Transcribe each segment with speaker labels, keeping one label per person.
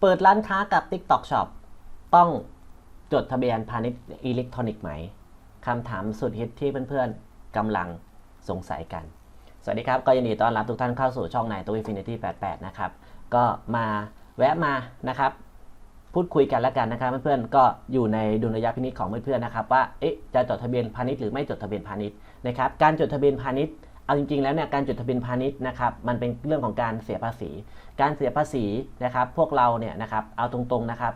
Speaker 1: เปิดร้านค้ากับ TikTok Shop ต้องจดทะเบียนพาณิชย์อิเล็กทรอนิกส์ไหมคำถามสุดฮิตที่เพื่อนๆกำลังสงสัยกัน สวัสดีครับ ก็ยินดีต้อนรับทุกท่านเข้าสู่ช่องนายตัว Infinity 88 นะครับ ก็มาแวะมานะครับ พูดคุยกันแล้วกันนะครับเพื่อนๆก็อยู่ในดุลยพินิจของเพื่อนๆนะครับว่าเอ๊ะจะจดทะเบียนพาณิชย์หรือไม่จดทะเบียนพาณิชย์นะครับการจดทะเบียนพาณิชย์ เอาจริงๆแล้วเนี่ยการจดทะเบียนพาณิชย์นะครับมันเป็นเรื่องของการเสียภาษี การเสียภาษีนะครับพวกเราเนี่ยนะครับเอาตรงๆนะครับ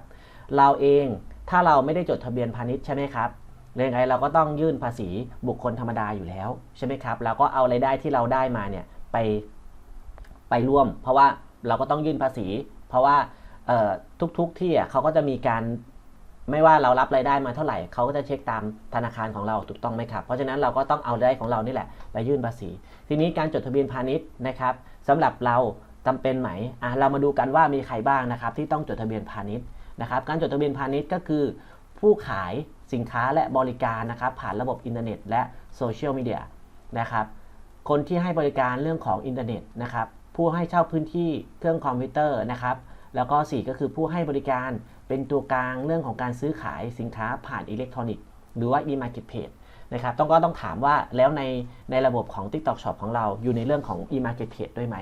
Speaker 1: เราเองถ้าเราไม่ได้จดทะเบียนพาณิชย์ใช่ไหมครับยังไงเราก็ต้องยื่นภาษีบุคคลธรรมดาอยู่แล้วใช่ไหมครับเราก็เอารายได้ที่เราได้มาเนี่ยไปไปร่วม เพราะว่าเราก็ต้องยื่นภาษี เพราะว่าทุกๆที่อะเขาก็จะมีการ ไม่ว่าเรารับรายได้มาเท่าไหร่เขาก็จะเช็คตามธนาคารของเราถูกต้องไหมครับ เพราะฉะนั้นเราก็ต้องเอารายได้ของเรานี่แหละไปยื่นภาษี ทีนี้การจดทะเบียนพาณิชย์นะครับสำหรับเราจำเป็นไหมอะเรามาดูกันว่ามีใครบ้างนะครับที่ต้องจดทะเบียนพาณิชย์นะครับ การจดทะเบียนพาณิชย์ก็คือผู้ขายสินค้าและบริการนะครับผ่านระบบอินเทอร์เน็ต และโซเชียลมีเดียนะครับคนที่ให้บริการเรื่องของอินเทอร์เน็ตนะครับผู้ให้เช่าพื้นที่เครื่องคอมพิวเตอร์นะครับ แล้วก็ 4 ก็คือผู้ให้บริการเป็นตัวกลางเรื่องของการซื้อขายสินค้าผ่านอิเล็กทรอนิกส์หรือว่า e-marketplace นะครับต้องก็ต้องถามว่าแล้วในในระบบของ TikTok Shop ของเราอยู่ในเรื่องของ e-marketplace ด้วยไหม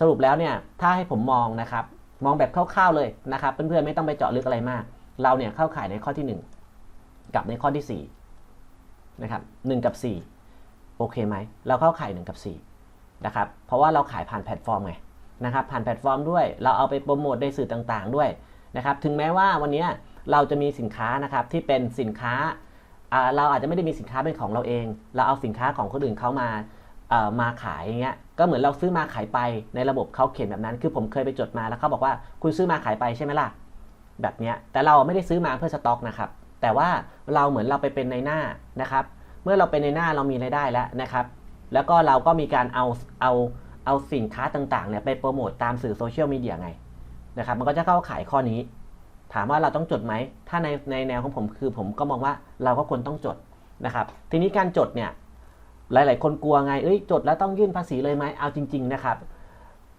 Speaker 1: สรุปแล้วเนี่ยถ้าให้ผมมองนะครับ มองแบบคร่าวๆเลยนะครับ เพื่อนๆไม่ต้องไปเจาะลึกอะไรมาก เราเนี่ยเข้าข่ายในข้อที่ 1 กับในข้อที่4นะครับ1กับ 4 โอเคไหม เราเข้าข่าย 1 กับ4นะครับเพราะว่าเราขายผ่านแพลตฟอร์มไง นะครับผ่านแพลตฟอร์มด้วย เราเอาไปโปรโมทในสื่อต่างๆด้วยนะครับถึงแม้ว่าวันนี้เราจะมีสินค้านะครับที่เป็นสินค้าเราอาจจะไม่ได้มีสินค้าเป็นของเราเอง เราเอาสินค้าของคนอื่นเขามามาขายอย่างเงี้ยก็เหมือนเราซื้อมาขายไปในระบบเขาเขียนแบบนั้น คือผมเคยไปจดมาแล้วเขาบอกว่าคุณซื้อมาขายไปใช่ไหมล่ะแบบเนี้ยแต่เราไม่ได้ซื้อมาเพื่อสต็อกนะครับแต่ว่าเราเหมือนเราไปเป็นในหน้านะครับ เมื่อเราเป็นในหน้าเรามีรายได้แล้วนะครับ แล้วก็เราก็มีการเอาเอา เอาสินค้าต่างๆเนี่ยไปโปรโมทตามสื่อโซเชียลมีเดียไงนะครับมันก็จะเข้าขายข้อนี้ ถามว่าเราต้องจดไหม ถ้าในในแนวของผมคือผมก็มองว่าเราก็ควรต้องจดนะครับ ทีนี้การจดเนี่ยหลาย ๆ คนกลัวไงเอ้ยจดแล้วต้องยื่นภาษีเลยไหมเอาจริง ๆ นะครับ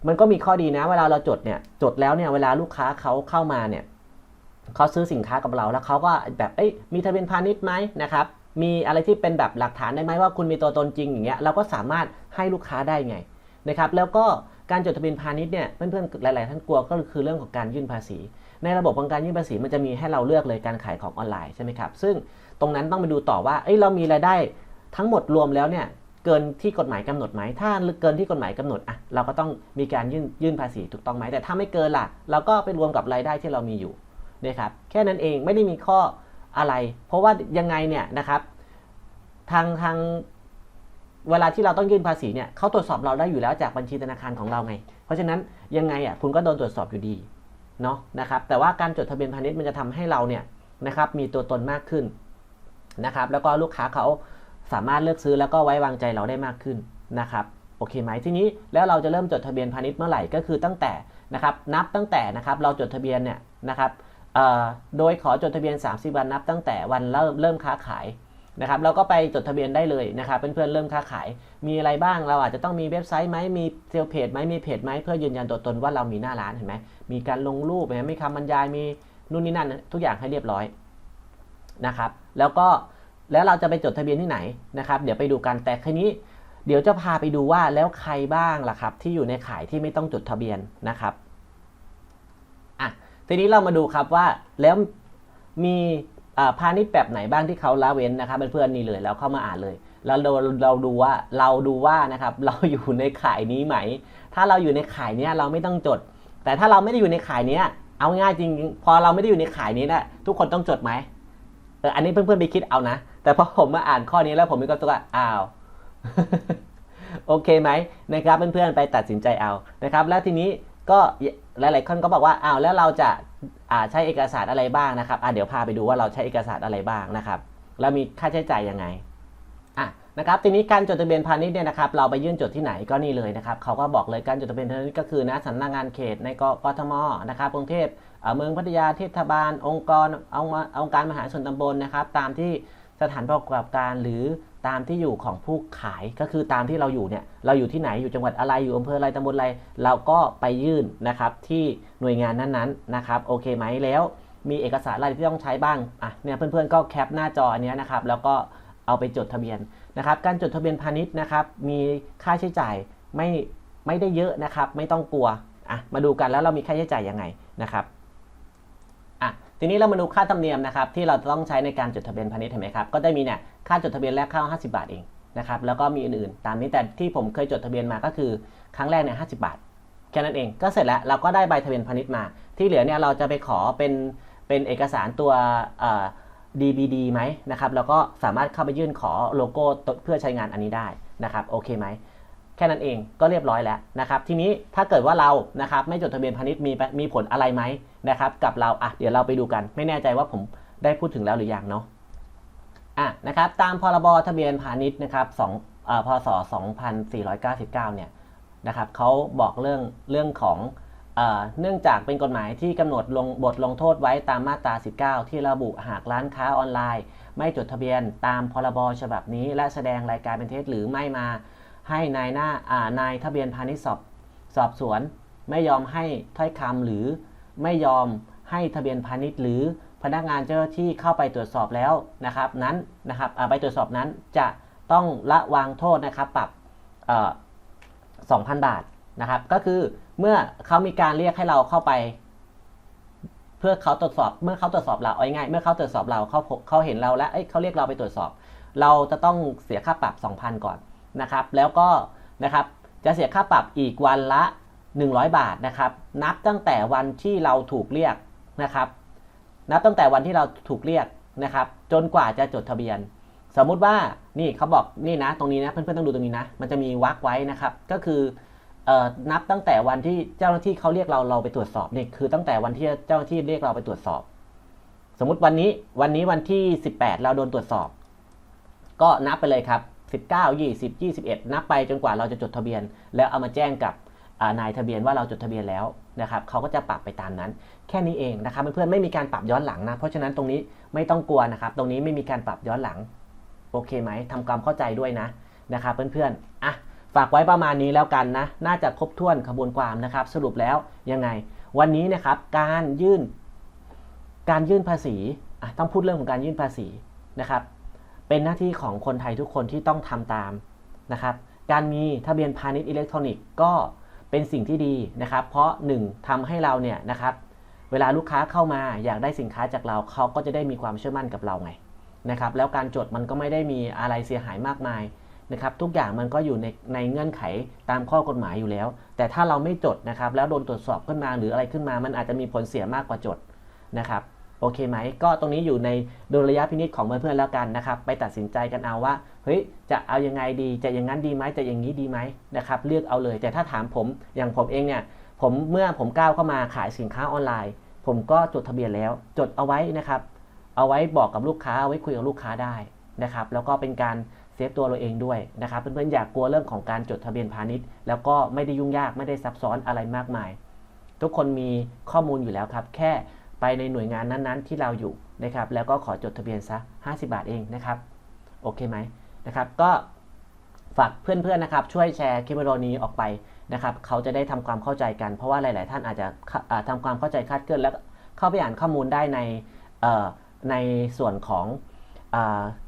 Speaker 1: มันก็มีข้อดีนะ เวลาเราจดเนี่ยจดแล้วเนี่ยเวลาลูกค้าเขาเข้ามาเนี่ยเขาซื้อสินค้ากับเราแล้วเขาก็แบบเอ้ยมีทะเบียนพาณิชย์ไหมนะครับมีอะไรที่เป็นแบบหลักฐานได้ไหมว่าคุณมีตัวตนจริงอย่างเงี้ยเราก็สามารถให้ลูกค้าได้ไง นะครับแล้วก็การจดทะเบียนพาณิชย์เนี่ยเพื่อนๆหลาย ๆ ท่านกลัวก็คือเรื่องของการยื่นภาษี ในระบบของการยื่นภาษีมันจะมีให้เราเลือกเลยการขายของออนไลน์ใช่ไหมครับซึ่งตรงนั้นต้องไปดูต่อว่าเอ้ยเรามีรายได้ทั้งหมดรวมแล้วเนี่ยเกินที่กฎหมายกำหนดไหมถ้าเกินที่กฎหมายกำหนดอะเราก็ต้องมีการยื่นยื่นภาษีถูกต้องไหมแต่ถ้าไม่เกินล่ะ เราก็ไปรวมกับรายได้ที่เรามีอยู่นะครับแค่นั้นเองไม่ได้มีข้ออะไร เพราะว่ายังไงเนี่ยนะครับทางทาง เวลาที่เราต้องยื่นภาษีเนี่ยเขาตรวจสอบเราได้อยู่แล้วจากบัญชีธนาคารของเราไง เพราะฉะนั้นยังไงอะคุณก็โดนตรวจสอบอยู่ดีเนาะนะครับแต่ว่าการจดทะเบียนพาณิชย์มันจะทำให้เราเนี่ยนะครับมีตัวตนมากขึ้นนะครับแล้วก็ลูกค้าเขาสามารถเลือกซื้อแล้วก็ไว้วางใจเราได้มากขึ้นนะครับโอเคไหมทีนี้แล้วเราจะเริ่มจดทะเบียนพาณิชย์เมื่อไหร่ก็คือตั้งแต่นะครับนับตั้งแต่นะครับเราจดทะเบียนเนี่ยนะครับโดยขอจดทะเบียน 30 วันนับตั้งแต่วันเริ่มเริ่มค้าขาย นะครับเราก็ไปจดทะเบียนได้เลยนะครับเพื่อนๆเริ่มค้าขาย มีอะไรบ้างเราอาจจะต้องมีเว็บไซต์ไหมมีเซลเพจไหมมีเพจไหมเพื่อยืนยันตัวตนว่าเรามีหน้าร้านเห็นไหมมีการลงรูปเห็นไหมมีคำบรรยายมีนู่นนี่นั่นทุกอย่างให้เรียบร้อยนะครับแล้วก็แล้วเราจะไปจดทะเบียนที่ไหนนะครับเดี๋ยวไปดูกันแต่ทีนี้เดี๋ยวจะพาไปดูว่าแล้วใครบ้างล่ะครับ ที่อยู่ในขายที่ไม่ต้องจดทะเบียนนะครับอะทีนี้เรามาดูครับว่าแล้วมี พาณิชย์แบบไหนบ้างที่เขาละเว้นนะครับเพื่อนๆนี่เลยแล้วเข้ามาอ่านเลยแล้วเราเราดูว่าเราดูว่านะครับเราอยู่ในข่ายนี้ไหม ถ้าเราอยู่ในข่ายนี้เราไม่ต้องจด แต่ถ้าเราไม่ได้อยู่ในข่ายนี้เอาง่ายจริง พอเราไม่ได้อยู่ในข่ายนี้นะทุกคนต้องจดไหมเอออันนี้เพื่อนๆไปคิดเอานะ แต่พอผมมาอ่านข้อนี้แล้วผมก็ตัวอ้าวโอเคไหมนะครับเพื่อนๆไปตัดสินใจเอานะครับ แล้วทีนี้ก็หลายๆคนก็บอกว่าอ้าวแล้วเราจะ ใช้เอกสารอะไรบ้างนะครับอ่าเดี๋ยวพาไปดูว่าเราใช้เอกสารอะไรบ้างนะครับแล้วมีค่าใช้จ่ายยังไงอะนะครับทีนี้การจดทะเบียนพาณิชย์เนี่ยนะครับเราไปยื่นจดที่ไหนก็นี่เลยนะครับเขาก็บอกเลยการจดทะเบียนพาณิชย์ก็คือนะสำนักงานเขตในกทมนะครับกรุงเทพเมืองพัทยาเทศบาล องค์กรองค์การมหาชนตำบลนะครับตามที่ สถานประกอบการหรือตามที่อยู่ของผู้ขายก็คือตามที่เราอยู่เนี่ยเราอยู่ที่ไหนอยู่จังหวัดอะไรอยู่อำเภออะไรตำบลอะไร เราก็ไปยื่นนะครับที่หน่วยงานนั้นๆนะครับโอเคไหมแล้วมีเอกสารอะไรที่ต้องใช้บ้างอะเนี่ยเพื่อนๆก็แคปหน้าจออันเนี้ยนะครับแล้วก็เอาไปจดทะเบียนนะครับ การจดทะเบียนพาณิชย์นะครับ มีค่าใช้จ่ายไม่ไม่ได้เยอะนะครับ ไม่ต้องกลัวอะมาดูกันแล้วเรามีค่าใช้จ่ายยังไงนะครับ ทีนี้เรามาดูค่าธรรมเนียมนะครับที่เราต้องใช้ในการจดทะเบียนพาณิชย์เห็นไหมครับก็จะมีเนี่ยค่าจดทะเบียนแรกเข้า 50 บาทเองนะครับแล้วก็มีอื่นๆ ตามนี้แต่ที่ผมเคยจดทะเบียนมาก็คือครั้งแรกเนี่ย50บาทแค่นั้นเองก็เสร็จแล้วเราก็ได้ใบทะเบียนพาณิชย์มา ที่เหลือเนี่ยเราจะไปขอเป็นเป็นเอกสารตัวเอ่อ DBD ไหมนะครับแล้วก็สามารถเข้าไปยื่นขอโลโก้เพื่อใช้งานอันนี้ได้นะครับโอเคไหม แค่นั้นเองก็เรียบร้อยแล้วนะครับทีนี้ถ้าเกิดว่าเรานะครับไม่จดทะเบียนพาณิชย์มีมีผลอะไรไหมนะครับกับเราอะเดี๋ยวเราไปดูกัน ไม่แน่ใจว่าผมได้พูดถึงแล้วหรือยังเนาะอะนะครับตามพรบทะเบียนพาณิชย์นะครับ2อ่อพศ 2499 เนี่ยนะครับเขาบอกเรื่องเรื่องของเนื่องจากเป็นกฎหมายที่กำหนดลงบทลงโทษไว้ตามมาตรา 19 ที่ระบุหากร้านค้าออนไลน์ ไม่จดทะเบียนตามพรบฉบับนี้ และแสดงรายการเป็นเท็จหรือไม่มา ให้นายหน้าอ่านายทะเบียนพาณิชย์สอบสอบสวน ไม่ยอมให้ถ้อยคำหรือไม่ยอมให้ทะเบียนพาณิชย์หรือพนักงานเจ้าหน้าที่เข้าไปตรวจสอบแล้วนะครับนั้นนะครับไปตรวจสอบนั้นจะต้องละวางโทษนะครับปรับเอ่อ2,000บาทนะครับก็คือเมื่อเขามีการเรียกให้เราเข้าไป เพื่อเขาตรวจสอบเมื่อเขาตรวจสอบเราเอาง่ายเมื่อเขาตรวจสอบเราเขาเขาเห็นเราแล้วเเขาเรียกเราไปตรวจสอบ เราจะต้องเสียค่าปรับ 2,000 ก่อน นะครับ แล้วก็นะครับจะเสียค่าปรับอีกวันละ 100 บาทนะครับ นับตั้งแต่วันที่เราถูกเรียกนะครับ นับตั้งแต่วันที่เราถูกเรียกนะครับ จนกว่าจะจดทะเบียน สมมุติว่านี่เขาบอกนี่นะ ตรงนี้นะเพื่อนๆต้องดูตรงนี้นะ มันจะมีวรรคไว้นะครับ ก็คือเอ่อนับตั้งแต่วันที่เจ้าหน้าที่เขาเรียกเราเราไปตรวจสอบนี่คือตั้งแต่วันที่เจ้าหน้าที่เรียกเราไปตรวจสอบ สมมุติวันนี้วันนี้วันที่ 18 เราโดนตรวจสอบ ก็นับไปเลยครับ 19 20 21 นับไปจนกว่าเราจะจดทะเบียน แล้วเอามาแจ้งกับนายทะเบียนว่าเราจดทะเบียนแล้วนะครับเขาก็จะปรับไปตามนั้น แค่นี้เองนะครับเพื่อนๆไม่มีการปรับย้อนหลังนะ เพราะฉะนั้นตรงนี้ไม่ต้องกลัวนะครับ ตรงนี้ไม่มีการปรับย้อนหลัง โอเคไหมทำความเข้าใจด้วยนะนะครับเพื่อนๆอะฝากไว้ประมาณนี้แล้วกันนะ น่าจะครบถ้วนขบวนความนะครับ สรุปแล้วยังไง วันนี้นะครับการยื่น การยื่นภาษีต้องพูดเรื่องของการยื่นภาษีนะครับ เป็นหน้าที่ของคนไทยทุกคนที่ต้องทำตามนะครับ การมีทะเบียนพาณิชย์อิเล็กทรอนิกส์ก็เป็นสิ่งที่ดีนะครับ เพราะ 1ทำให้เราเนี่ยนะครับ เวลาลูกค้าเข้ามาอยากได้สินค้าจากเราเขาก็จะได้มีความเชื่อมั่นกับเราไงนะครับ แล้วการจดมันก็ไม่ได้มีอะไรเสียหายมากมายนะครับ ทุกอย่างมันก็อยู่ในในเงื่อนไขตามข้อกฎหมายอยู่แล้ว แต่ถ้าเราไม่จดนะครับ แล้วโดนตรวจสอบขึ้นมาหรืออะไรขึ้นมา มันอาจจะมีผลเสียมากกว่าจดนะครับ โอเคไหม ก็ตรงนี้อยู่ในดุลยพินิจของเพื่อนๆแล้วกันนะครับ ไปตัดสินใจกันเอาว่า เฮ้ย จะเอายังไงดี จะอย่างนั้นดีไหมจะอย่างนี้ดีไหมนะครับ เลือกเอาเลย แต่ถ้าถามผม อย่างผมเองเนี่ย ผมเมื่อผมก้าวเข้ามาขายสินค้าออนไลน์ ผมก็จดทะเบียนแล้ว จดเอาไว้นะครับ เอาไว้บอกกับลูกค้า เอาไว้คุยกับลูกค้าได้นะครับ แล้วก็เป็นการเซฟตัวเราเองด้วยนะครับ เพื่อนๆ อย่ากกลัวเรื่องของการจดทะเบียนพาณิชย์ แล้วก็ไม่ได้ยุ่งยาก ไม่ได้ซับซ้อนอะไรมากมาย ทุกคนมีข้อมูลอยู่แล้วครับ แค่ ไปในหน่วยงานนั้นๆ ที่เราอยู่นะครับ แล้วก็ขอจดทะเบียนซะ 50 บาทเองนะครับ โอเคไหมนะครับ ก็ฝากเพื่อนๆนะครับ ช่วยแชร์คลิปวิดีโอนี้ออกไปนะครับ เขาจะได้ทำความเข้าใจกัน เพราะว่าหลาย ๆ ท่านอาจจะอ่าทำความเข้าใจคาดเคลื่อนแล้วเข้าไปอ่านข้อมูลได้ในในส่วนของอ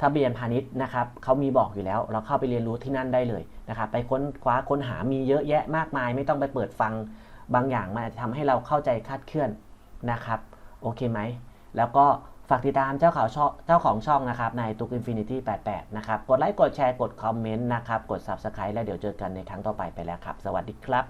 Speaker 1: ทะเบียนพาณิชย์นะครับเขามีบอกอยู่แล้ว เราเข้าไปเรียนรู้ที่นั่นได้เลยนะครับ ไปค้นคว้าค้นหามีเยอะแยะมากมาย ไม่ต้องไปเปิดฟังบางอย่างมันอาจจะทำให้เราเข้าใจคาดเคลื่อนนะครับ โอเคไหม แล้วก็ฝากติดตามเจ้าข่าวช่องเจ้าของช่องนะครับในตุกอินฟินิตี้88 นะครับ กดไลค์ กดแชร์ กดคอมเมนต์นะครับ กด Subscribe แล้วเดี๋ยวเจอกันในครั้งต่อไปไปแล้วครับ สวัสดีครับ